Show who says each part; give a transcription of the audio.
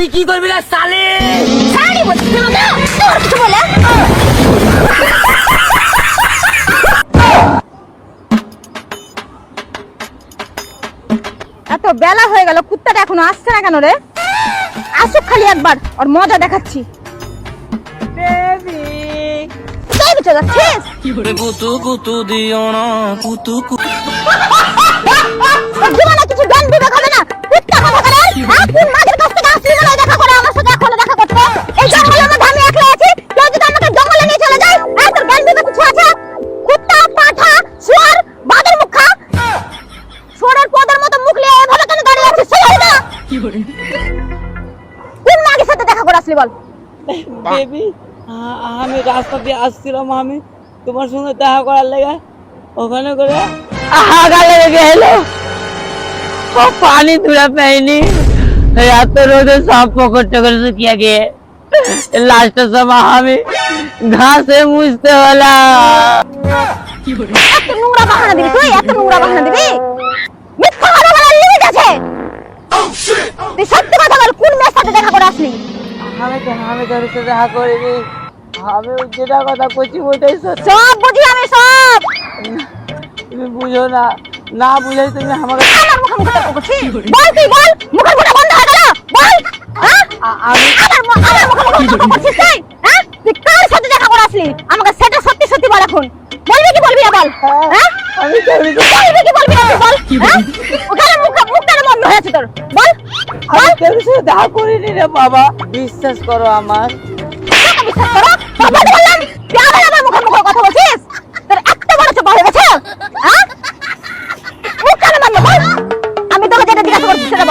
Speaker 1: তুই কি করবি না সালে
Speaker 2: সারি বলছি তুই আমাকে তোর কিছু বলে? এত বেলা হয়ে গেল কুত্তাটা এখনও আসছে না কেন রে? আসুক খালি একবার ওর মজা দেখাচ্ছি।
Speaker 1: কুতু কুতু দিও না কুতু কুতু
Speaker 2: কোন মাগের সাথে দেখা করে আসলি বল?
Speaker 3: বেবি আমি রাস্তা দিয়ে আসছিলাম আমি। তোমার সঙ্গে দেখা করার লেগে ওখানে করে আগা লেগে গেল ও পানি তুলে পাইনি এত রোদে সব পকড় টকর শুকিয়ে গিয়ে লাস্টের সময় আমি ঘাসে মুছতে হলাম
Speaker 2: এত নোংরা বাহানা দিবি তুই এত নোংরা বাহানা দিবি মিথ্যা কথা বলার লিমিট আছে তুই সত্যি কথা বল কোন মেয়ের সাথে দেখা করে আসলি
Speaker 3: আমি তো আমি তোর সাথে দেখা করিনি। আমি যেটা কথা করছি ওইটাই সত্যি।
Speaker 2: সব বুঝি আমি সব!
Speaker 3: তুমি বুঝো না। না বুঝাই তুমি আমাকে
Speaker 2: আমার মুখে মুখে তর্ক করছিস বল তুই বল! মুখের মুখে বন্ধ হয়ে গেল! বল! হ্যাঁ?
Speaker 3: আমি
Speaker 2: আমার আমার মুখে মুখে তর্ক করছিস তুই হ্যাঁ? তুই কার সাথে দেখা করে আসলি? আমাকে সেটা সত্যি সত্যি বল এখন। বলবি কি বলবি না বল? হ্যাঁ
Speaker 3: আমি
Speaker 2: বলবি কি বলবি না বল? হ্যাঁ? ওখানে
Speaker 3: আমি কথা
Speaker 2: বলছিস। এত বড় চোখ হয়ে কেন মারলো আমি তোকে যেটা জিজ্ঞাসা করছি সেটা